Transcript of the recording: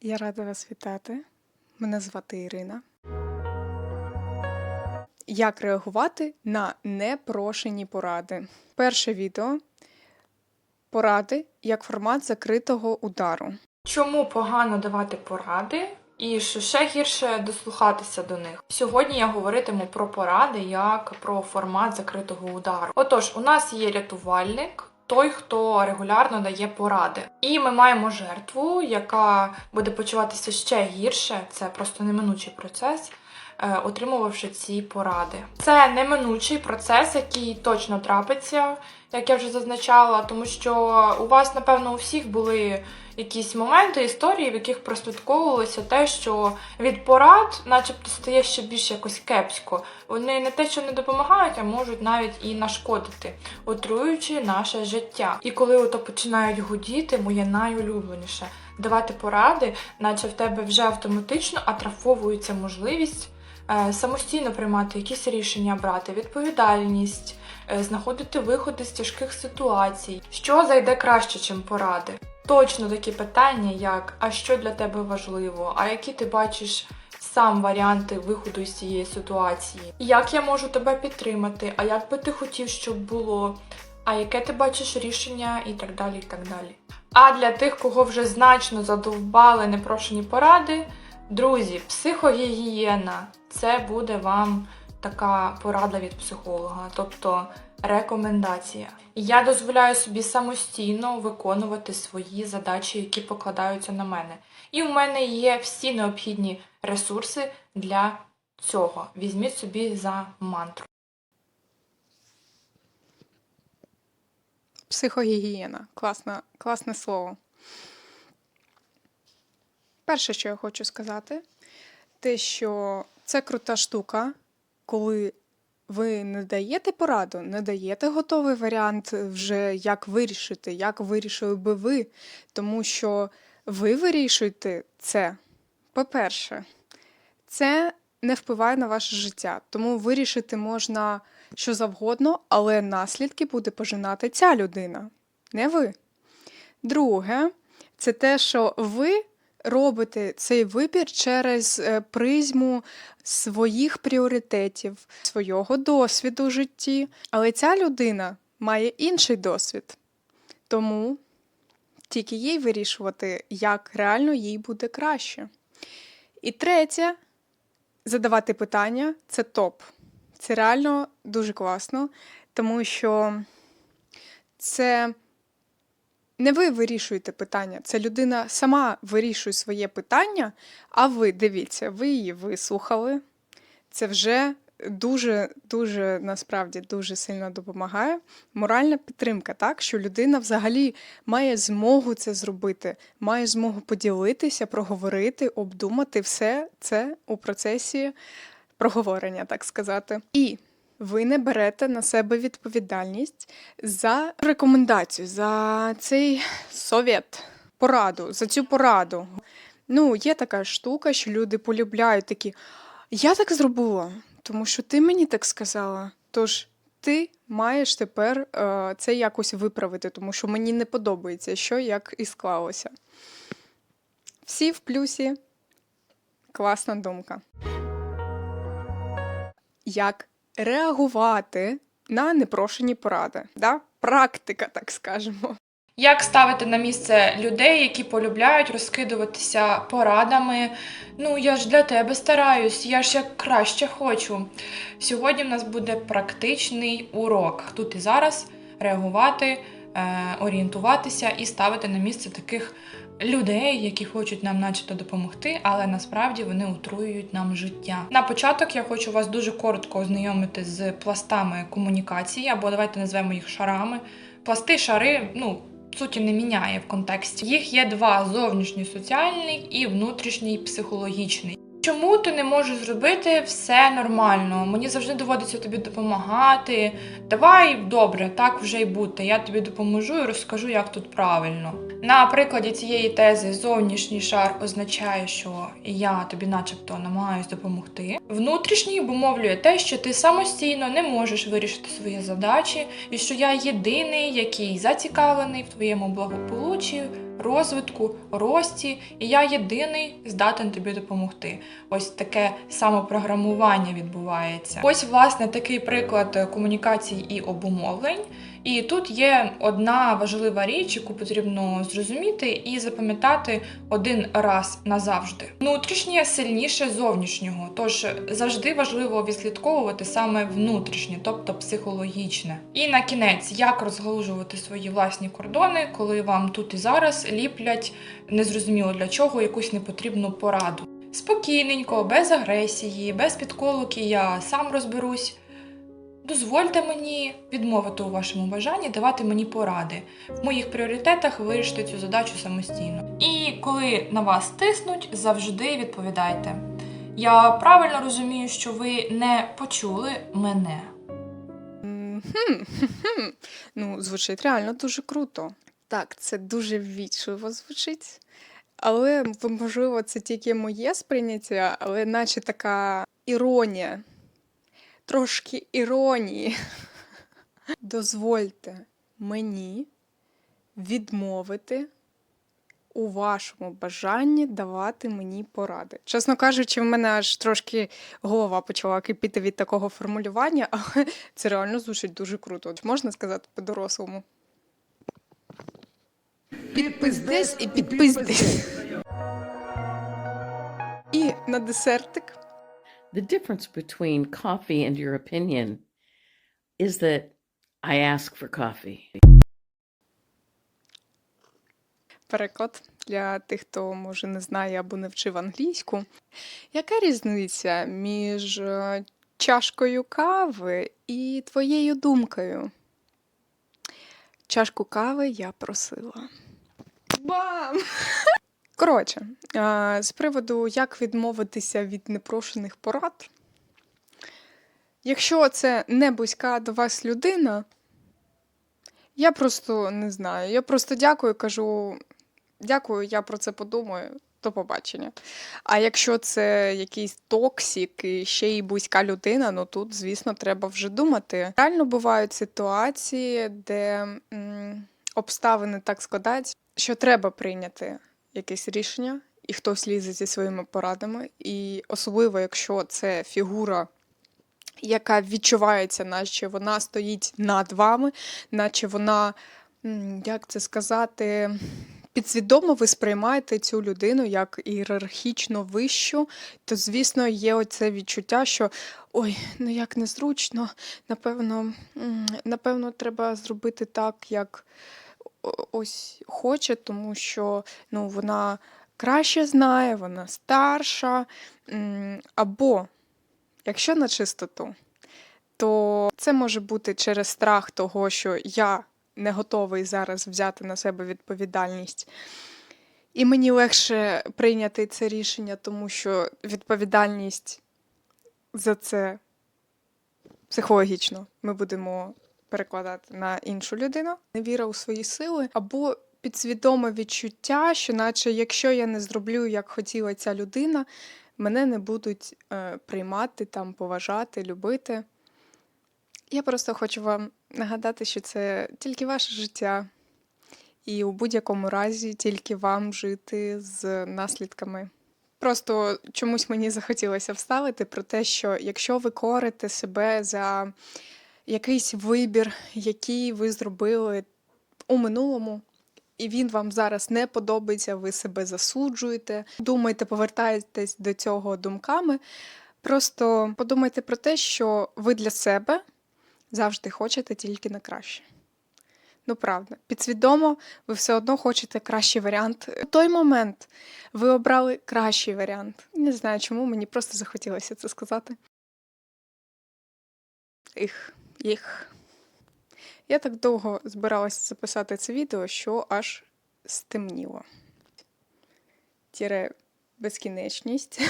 Я рада вас вітати. Мене звати Ірина. Як реагувати на непрошені поради? Перше відео поради як формат закритого удару. Чому погано давати поради, і ще гірше дослухатися до них? Сьогодні я говоритиму про поради як про формат закритого удару. Отож, у нас є рятувальник. Той, хто регулярно дає поради, і ми маємо жертву, яка буде почуватися ще гірше. Це просто неминучий процес, отримувавши ці поради. Це неминучий процес, який точно трапиться, як я вже зазначала, тому що у вас, напевно, у всіх були якісь моменти, історії, в яких прослідковувалося те, що від порад, начебто, стає ще більш якось кепсько. Вони не те, що не допомагають, а можуть навіть і нашкодити, отруюючи наше життя. І коли ото починають гудіти, моє найулюбленіше давати поради, наче в тебе вже автоматично атрафовується можливість е, самостійно приймати якісь рішення, брати відповідальність, е, знаходити виходи з тяжких ситуацій. Що зайде краще, чим поради? Точно такі питання, як а що для тебе важливо, а які ти бачиш сам варіанти виходу з цієї ситуації, як я можу тебе підтримати, а як би ти хотів, щоб було, а яке ти бачиш рішення, і так далі. і так далі. А для тих, кого вже значно задовбали непрошені поради, друзі, психогігієна це буде вам така порада від психолога, тобто рекомендація. Я дозволяю собі самостійно виконувати свої задачі, які покладаються на мене. І у мене є всі необхідні ресурси для цього. Візьміть собі за мантру. Психогігієна. Класне, класне слово. Перше, що я хочу сказати, те, що це крута штука, коли ви не даєте пораду, не даєте готовий варіант вже як вирішити, як вирішили би ви. Тому що ви вирішуєте це. По-перше, це не впливає на ваше життя, тому вирішити можна що завгодно, але наслідки буде пожинати ця людина, не ви. Друге, це те, що ви робите цей вибір через е, призму своїх пріоритетів, свого досвіду в житті. Але ця людина має інший досвід. Тому тільки їй вирішувати, як реально їй буде краще. І третє, задавати питання це топ. Це реально дуже класно, тому що це не ви вирішуєте питання, це людина сама вирішує своє питання, а ви дивіться, ви її вислухали. Це вже дуже, дуже насправді дуже сильно допомагає. Моральна підтримка, так, що людина взагалі має змогу це зробити, має змогу поділитися, проговорити, обдумати все це у процесі проговорення, так сказати. І ви не берете на себе відповідальність за рекомендацію, за цей совет, пораду, за цю пораду. Ну, є така штука, що люди полюбляють такі. Я так зробила, тому що ти мені так сказала. Тож ти маєш тепер е, це якось виправити, тому що мені не подобається, що як і склалося. Всі в плюсі. Класна думка як реагувати на непрошені поради. Да? Практика, так скажемо. Як ставити на місце людей, які полюбляють розкидуватися порадами? Ну, я ж для тебе стараюсь, я ж як краще хочу. Сьогодні в нас буде практичний урок. Тут і зараз реагувати, е, орієнтуватися і ставити на місце таких людей, які хочуть нам, начебто, допомогти, але насправді вони отруюють нам життя. На початок я хочу вас дуже коротко ознайомити з пластами комунікації, або давайте назвемо їх шарами. Пласти, шари, ну. Суті не міняє в контексті. Їх є два: зовнішній соціальний і внутрішній психологічний. Чому ти не можеш зробити все нормально? Мені завжди доводиться тобі допомагати. Давай добре, так вже й бути. Я тобі допоможу і розкажу, як тут правильно. На прикладі цієї тези зовнішній шар означає, що я тобі, начебто, намагаюсь допомогти. Внутрішній обумовлює те, що ти самостійно не можеш вирішити свої задачі, і що я єдиний, який зацікавлений в твоєму благополуччі, розвитку, рості, і я єдиний здатен тобі допомогти. Ось таке самопрограмування відбувається. Ось, власне, такий приклад е, комунікацій і обумовлень. І тут є одна важлива річ, яку потрібно зрозуміти і запам'ятати один раз назавжди. Внутрішнє сильніше зовнішнього, тож завжди важливо відслідковувати саме внутрішнє, тобто психологічне. І на кінець, як розгалужувати свої власні кордони, коли вам тут і зараз ліплять незрозуміло для чого якусь непотрібну пораду. Спокійненько, без агресії, без підколоки, я сам розберусь. Дозвольте мені відмовити у вашому бажанні давати мені поради. В моїх пріоритетах вирішити цю задачу самостійно. І коли на вас тиснуть, завжди відповідайте. Я правильно розумію, що ви не почули мене. Ну, звучить реально дуже круто. Так, це дуже ввічливо звучить. Але, можливо, це тільки моє сприйняття, але наче така іронія. Трошки іронії. Дозвольте мені відмовити у вашому бажанні давати мені поради. Чесно кажучи, в мене аж трошки голова почала кипіти від такого формулювання, але це реально звучить дуже круто. Можна сказати по-дорослому. Підпиздись і підпиздись. І на десертик The difference between coffee and your opinion is that I ask for coffee. переклад для тих, хто може не знає або не вчив англійську. Яка різниця між е, чашкою кави і твоєю думкою? Чашку кави я просила. Бам! Коротше, е, з приводу, як відмовитися від непрошених порад. Якщо це не близька до вас людина, я просто не знаю. Я просто дякую, кажу, дякую, я про це подумаю. До побачення. А якщо це якийсь токсик і ще й близька людина, ну тут, звісно, треба вже думати. Реально бувають ситуації, де м, обставини так складаються, що треба прийняти якесь рішення, і хтось лізе зі своїми порадами. І особливо, якщо це фігура, яка відчувається, наче вона стоїть над вами, наче вона, як це сказати, підсвідомо ви сприймаєте цю людину як ієрархічно вищу, то, звісно, є оце відчуття, що ой, ну як незручно, напевно, напевно, треба зробити так, як ось хоче, тому що ну, вона краще знає, вона старша. Або, якщо на чистоту, то це може бути через страх того, що я не готовий зараз взяти на себе відповідальність. І мені легше прийняти це рішення, тому що відповідальність за це психологічно ми будемо перекладати на іншу людину, невіра у свої сили, або підсвідоме відчуття, що наче якщо я не зроблю, як хотіла ця людина, мене не будуть е, приймати, там, поважати, любити. Я просто хочу вам нагадати, що це тільки ваше життя, і у будь-якому разі тільки вам жити з наслідками. Просто чомусь мені захотілося вставити про те, що якщо ви корите себе за якийсь вибір, який ви зробили у минулому, і він вам зараз не подобається, ви себе засуджуєте, думаєте, повертаєтесь до цього думками. Просто подумайте про те, що ви для себе завжди хочете тільки на краще. Ну, правда, підсвідомо ви все одно хочете кращий варіант. У той момент ви обрали кращий варіант. Не знаю чому, мені просто захотілося це сказати. Їх, їх. Я так довго збиралася записати це відео, що аж стемніло. Тіре безкінечність.